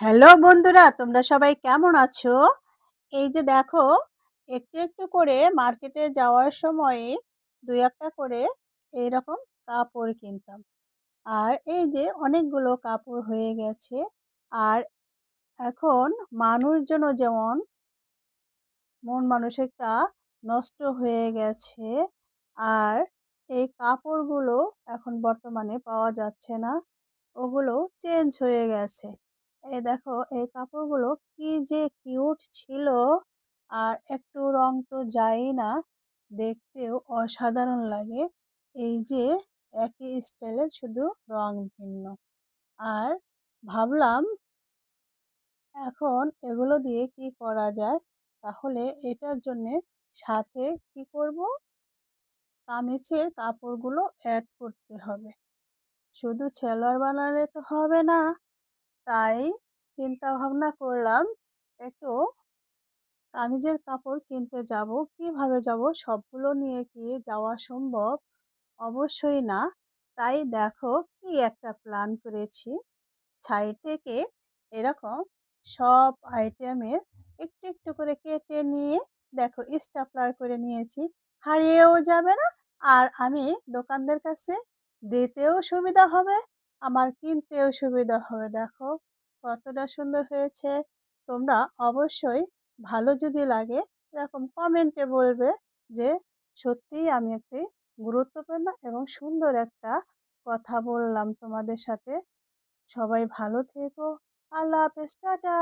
Hello বন্ধুরা, তোমরা সবাই কেমন আছো? এই যে দেখো, একটু একটু করে মার্কেটে যাওয়ার সময়ে দুই একটা করে এইরকম কাপড় কিনতাম। আর এই যে অনেকগুলো কাপড় হয়ে গেছে। আর এখন মানুষজন যেমন মন মানসিকতা নষ্ট হয়ে গেছে। আর এই কাপড়গুলো এখন বর্তমানে পাওয়া যাচ্ছে না। ওগুলো চেঞ্জ হয়ে গেছে। এই দেখো, এই কাপড়গুলো কি যে কিউট ছিল আর একটু রং তো যায়ই না, দেখতেও অসাধারণ লাগে। এই যে একই স্টাইলের শুধু রং ভিন্ন। আর ভাবলাম, এখন এগুলো দিয়ে কি করা যায়? তাহলে এটার জন্যে সাথে কি করব? কামিজের কাপড়গুলো অ্যাড করতে হবে। শুধু ছেলোয়ার বানালে তো হবে না। তাই চিন্তা ভাবনা করলাম, একটু কামিজের কাপড় কিনতে যাব, কীভাবে যাব? সবগুলো নিয়ে কি যাওয়া সম্ভব? অবশ্যই না। তাই দেখো কি একটা প্ল্যান করেছি। সাইড থেকে এরকম সব আইটেমের একটু একটু করে কেটে নিয়ে, দেখো স্টাপলার করে নিয়েছি। হারিয়েও যাবে না। আর আমি দোকানদের কাছে দিতেও সুবিধা হবে। আমার কিনতেও সুবিধা হবে। দেখো কতটা সুন্দর হয়েছে। তোমরা অবশ্যই ভালো যদি লাগে এরকম কমেন্টে বলবে যে সত্যিই আমি একটি গুরুত্বপূর্ণ এবং সুন্দর একটা কথা বললাম তোমাদের সাথে। সবাই ভালো থেকো। আল্লাহ হাফেজ। টাটা।